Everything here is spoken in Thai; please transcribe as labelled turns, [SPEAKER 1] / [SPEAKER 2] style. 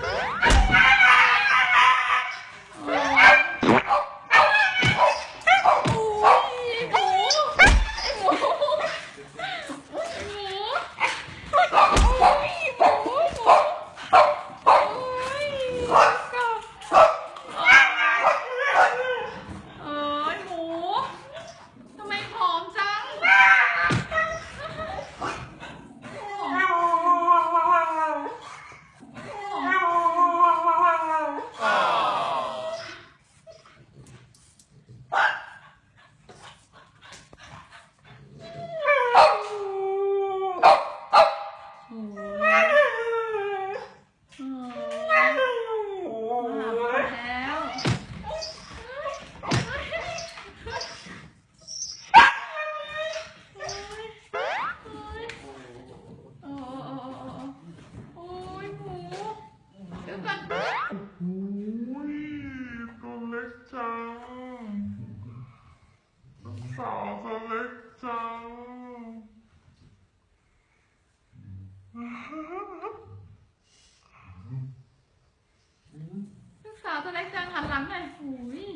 [SPEAKER 1] Ah!
[SPEAKER 2] จังสาวเขาเล็กจัง
[SPEAKER 1] ลูกสาวตัวเล็กจังหันหลังหน่อยหูย